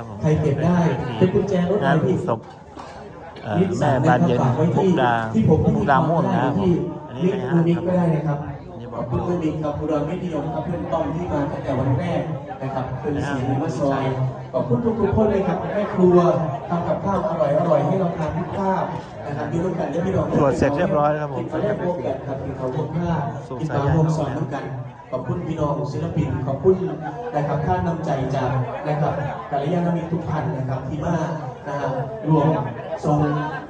ครับผมใครเก็บได้เป็นกุญแจรถงานพี่ศพเอ่อแม่บานเย็นมุกดาที่ผมมุกดาม่วงนะครับผมที่อันนี้ลิไปงห้าก์งดูคนิรับกก็ได้นะครับขอบคุณคุณลิงครับอุดรไม่นิยมครับเพื่อนต้องที่มาตั้งแต่วันแรกนะครับเพื่อนเสียงมาซอยขอบคุณทุกๆคนเลยครับแม่ครัวทำกับข้าวอร่อยอร่อยๆให้เราทานทุกข้าวนะครับอยืนร่วมกันได้พี่น้องตรวจเสร็จเรียบร้อยแล้วครับผมกินข้าวแรกพวกกันครับกินข้าวพวกผ้าสูบกินสายข้าวยางพวกสอนน้ำกัน ขอบคุณพี่น้องศิลปิน ขอบคุณนะครับท่านนำใจจากนะครับกัลยาณมิตรทุกท่านนะครับที่มานะครับรวมทรง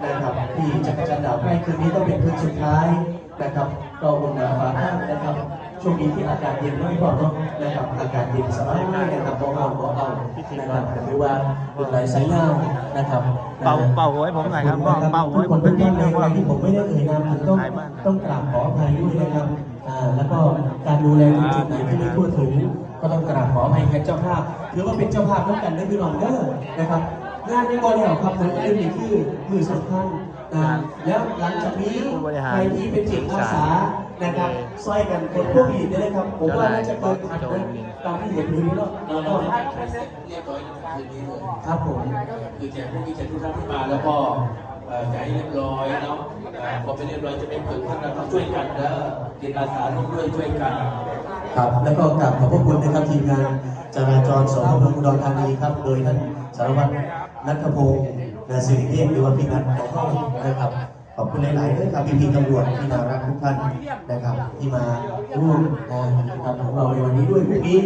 นะครับที่จักรจันทร์ดาวใกล้คืนนี้ต้องเป็นคืนสุดท้ายนะครับก็อุ่นหนาฝาข้างนะครับช่วงนี้ที่อากาศเย็นไม่พอเนาะนะครับอากาศเย็นสบายมากนะครับเบาๆเบาๆนะครับหรือว่าเป็นไรสายยาวนะครับเป่าเป่าหัวให้ผมหน่อยครับเป่าเป่าหัวให้ผมทุเป็กนคนินดนึงทุกว่าท่านที่ผมไม่ได้เอ่ยนามถึงต้องหายบ้างครับต้องกราบขออภัยด้วยนะครับอ่าแล้วก็การ ดูแลตรงจุดไหนที่ไม่ทั่วถึงก็ต้องกราบขออภัยแทนเจ้าภาพถือว่าเป็นเจ้าภาพร่วมกันได้พี่น้องเด้อนะครับงานในบริหารครับผมก็เป็นที่มือสำคัญนะแล้วหลังจากนี้ใครที่เป็นจิตอาสานะครับซอยกันคนพวกนี้ได้เลยครับ ผมว่าน่าจะเกินพันนะตามที่เห็นอยู่นี้เนาะเราก็เราเรียบร้อยคืนนี้เลยครับผมคือแจกพวกนี้แจกทุกท่านที่มาแล้วก็ เอ่อจเรียบร้อยเนาะเอ่อพอไปเรียบร้อยจะไม่เกิดขึ้นเราช่วยกันนะจิตอาสาร่วมด้วยช่วยกันครับ แล้วก็กราบขอบพระคุณนะครับทีมงานจราจรสพเมืองอุดรธานีครับ โดยท่านสารวัตรนัทพงศ์นาสิริเทพหรือว่าพี่นัทของห้อนะครับขอบคุณหลาย ๆ ด้วยครับพี่ๆตำรวจที่น่ารักทุกท่านนะครับ ที่มาร่วมงานนะครับของเราในวันนี้ด้วยพรุ่งนี้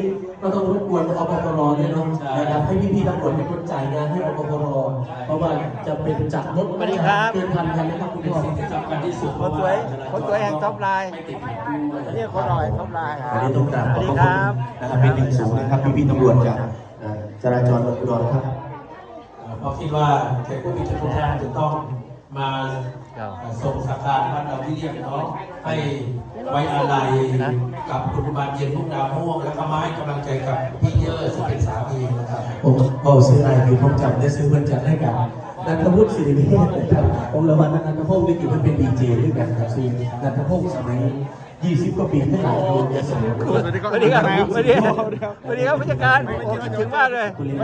ก็ต้องรบกวนอปปรด้วยเนาะนะครับให้พี่ๆตำรวจเป็นคนจ่ายงานให้อปปรเพราะว่าจะเป็นจัดรถสวัสดีครับเกินพันคันนะครับคุณเป็นพ่อสิ่งที่สำคัญที่สุดคนสวยคนสวยแห่งท็อปไลน์ไม่ติดขัดด้วยอันนี้คนอร่อยท็อปไลน์วันนี้ต้องกราบสขวัอบสพดีระคคุณรับนะครับเป็นอย่างสูงนะครับพี่ๆตำรวจจากเอ่อจราจรเมืองอุดรครับเอ่อเพราะคิดว่าแขกผู้มีเกียรติทุกท่านจะต้อง มาส่งสักการบ้านเราที่เรียกเนาะให้ไว้อาลัยกับคุณบานเย็นมุกดาม่วง แล้วก็มาให้กำลังใจกับพี่เยอะซึ่งเป็นสามีนะครับผมก็ซื้ออะไรคือผมจำได้ซื้อเพื่อนจัดให้กับนันทพุทธสิริวิเทศนะครับผมละวันนันทพงศ์นี่คือเพื่อนเป็นดีเจด้วยกันครับซื้อนันทพงศ์สมัย 20กว่าปีที่หลายปีจะเสมอสวัสดีครับสวัสดีครับสวัสดีครับสวัสดีครับผู้จัดการโอ้คิดถึงมากเลยคุณลิน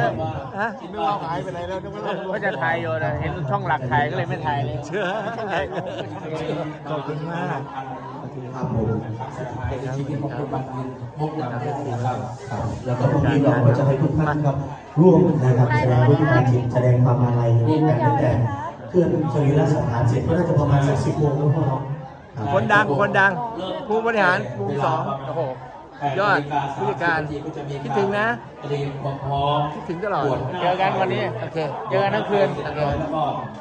ฮะนึกว่าหายไปไหนแล้วนึกว่าว่าจะถ่ายอยู่นะเห็นช่องหลักถ่ายก็เลยไม่ถ่ายเลยเชื่อขอบคุณมากครับผมชีวิตของคุณบานเย็นมุกดาม่วงนะครับครับแล้วก็พรุ่งนี้เราก็จะให้ทุกท่านครับร่วมนะครับแสดงวิธีการจิตแสดงความอาลัยร่วมกันตั้งแต่เคลื่อนสรีระสังขารเสร็จก็น่าจะประมาณสักสิบโมงแล้วพ่อเนาะ ครับคนดังคนดังผู้บริหารวงสองโอ้โหยอดผู้จัดการคิดถึงนะเตรียมความพร้อมคิดถึงตลอดเจอกันวันนี้โอเคเจอกันทั้งคืนแล้วก็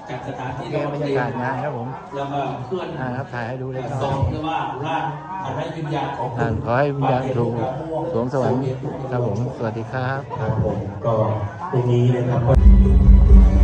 จัดสถานที่เกมบรรยากาศงานครับผมแล้วก็เคลื่อนอ่าครับถ่ายให้ดูเล็กน้ทรองยหรือว่าร่างขอให้วิญญาณของอ่าขอให้วิญญาณถูกสวงสวรรค์ครับผมสวัสดีครับครับผมก็ตรงนี้นะครับ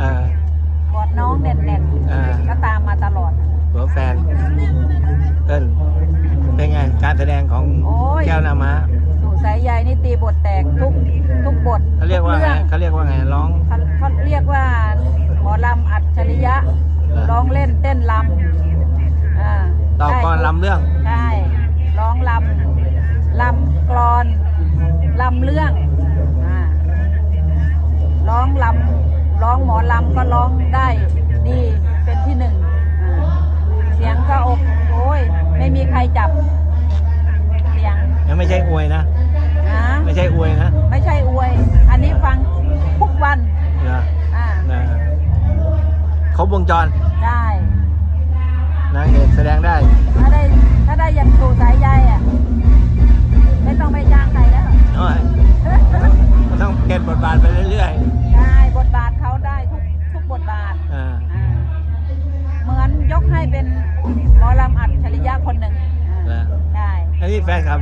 ออกอดน้องแน่นอ่าๆก็ตามมาตลอดหัวแฟนเอิ้นเป็นไงการแสดงของโอ้ยแก้วนามาสู่สายใยนี่ตีบทแตกทุกทุกบทเขาเรียกว่าทุไงองเขาเรียกว่าไงร้องเขาเขาเรียกว่าหมอลำอัจฉริยะเหรอร้องเล่นเต้นลำอ่าต่อกรได้ลำเรื่อง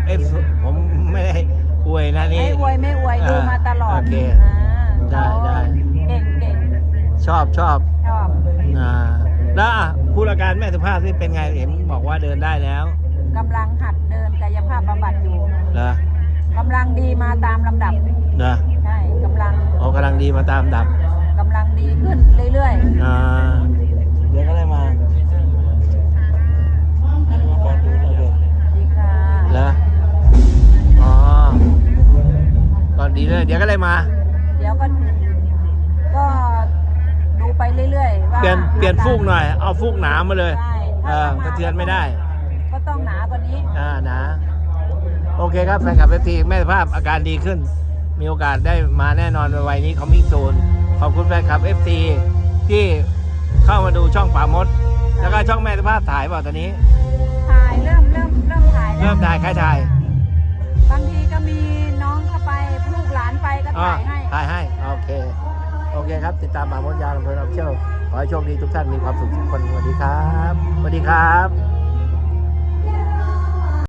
เอฟผมไม่ได้อวยนะนี่ ไม่อวยไม่อวยอ่าดูมาตลอดโอเคอ่าได้ได้ เก่งเก่งชอบชอบชอบ อ่าแล้วอะผู้ราการแม่สุภาพที่เป็นไงเห็นบอกว่าเดินได้แล้วกำลังหัดเดินกายภาพบำบัดอยู่เหรอกำลังดีมาตามลำดับ เหรอใช่กำลังโอ้กำลังดีมาตามดับกำลังดีขึ้นเรื่อย อ่าเดี๋ยวก็ได้มา ดีเลย เดี๋ยวก็ได้มา เดี๋ยวก็ก็ดูไปเรื่อยๆว่าเปลี่ยนเปลี่ยนฟูกหน่อย เอาฟูกหนามาเลยใช่เอถ้าอจะกระเทือนไม่ได้ ก็ต้องหนากว่านี้ อ่าหนาโอเคครับแฟนคลับเอฟทีแม่สุภาพอาการดีขึ้น มีโอกาสได้มาแน่นอนในวัยนี้เขามิโซนขอบคุณแฟนคลับเอฟซีที่เข้ามาดูช่องป่ามด แล้วก็ช่องแม่สุภาพถ่ายเปล่าตอนนี้ ถ่ายเริ่มเริ่มเริ่มถ่ายแล้วเริ่มถ่ายใครถ่าย บางทีก็มีน้องเข้าไป ลูกหลานไปก็อ๋อถ่ายให้ ถ่ายให้ โอเค โอเคครับ ติดตามป่ามดยาวลำเพลินออฟเชียลขอให้โชคดีทุกท่านมีความสุขทุกคนสวัสดีครับสวัสดีครับ